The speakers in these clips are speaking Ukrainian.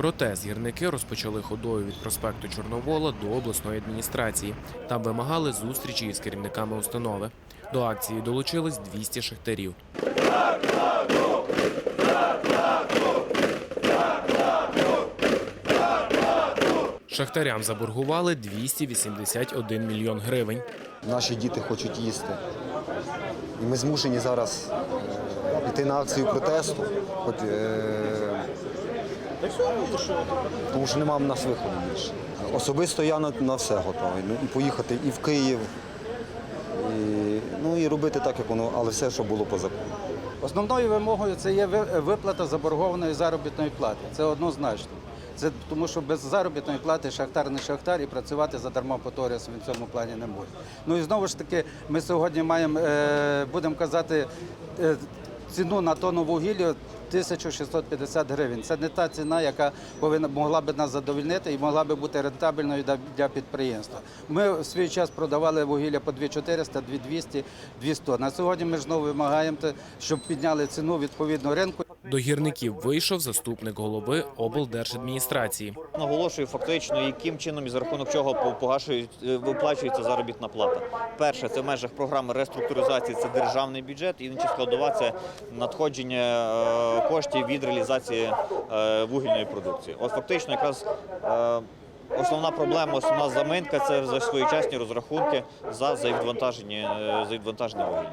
Протест гірники розпочали ходою від проспекту Чорновола до обласної адміністрації. Там вимагали зустрічі із керівниками установи. До акції долучились 200 шахтарів. Шахтарям заборгували 281 мільйон гривень. Наші діти хочуть їсти. І ми змушені зараз е, піти на акцію протесту, хоч, е, тому що немає в нас виходу більше. Особисто я на, на все готовий. Ну, і поїхати і в Київ, і, ну, і робити так, як воно, але все, що було по закону. Основною вимогою це є виплата заборгованої заробітної плати. Це однозначно. Це тому, що без заробітної плати шахтар не шахтар і працювати задарма по торісу він в цьому плані не може. Ну і знову ж таки, ми сьогодні маємо, е, будемо казати, е, ціну на тонну вугілля 1650 гривень. Це не та ціна, яка повинна могла би нас задовільнити і могла би бути рентабельною для, підприємства. Ми в свій час продавали вугілля по 2400, 2200, 200. На сьогодні ми знову вимагаємо, щоб підняли ціну відповідно ринку. До гірників вийшов заступник голови облдержадміністрації. Наголошую фактично, яким чином і за рахунок чого погашують е, виплачується заробітна плата. Перше, це в межах програми реструктуризації, це державний бюджет, і інша складова це надходження е, коштів від реалізації е, вугільної продукції. От фактично, якраз основна проблема, основна заминка це за своєчасні розрахунки за завантаження е, вугілля.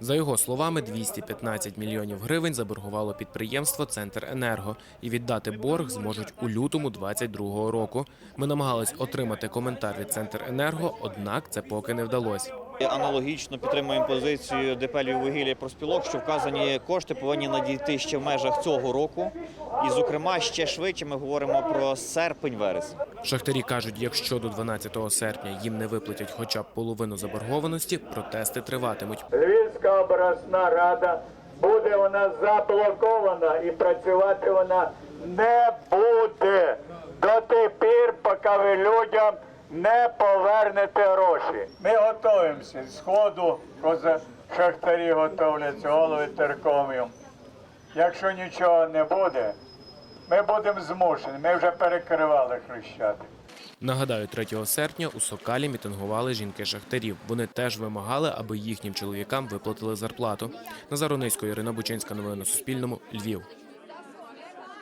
За його словами, 215 мільйонів гривень заборгувало підприємство «Центренерго» і віддати борг зможуть у лютому 2022 року. Ми намагались отримати коментар від «Центренерго», однак це поки не вдалося. Аналогічно підтримуємо позицію ДП «Львіввугілля» і проспілок, що вказані кошти повинні надійти ще в межах цього року. І, зокрема, ще швидше ми говоримо про серпень-вересень. Шахтарі кажуть, якщо до 12 серпня їм не виплатять хоча б половину заборгованості, протести триватимуть. Львівська обласна рада буде вона заблокована і працювати вона не буде до тих пір, поки ви людям не повернете гроші. Ми готуємося з ходу, шахтарі готовляться, голови теркомів. Якщо нічого не буде, ми будемо змушені. Ми вже перекривали хрещати. Нагадаю, 3 серпня у Сокалі мітингували жінки шахтарів. Вони теж вимагали, аби їхнім чоловікам виплатили зарплату. Назар Онисько, Ірина Бучинська. Новини на Суспільному. Львів.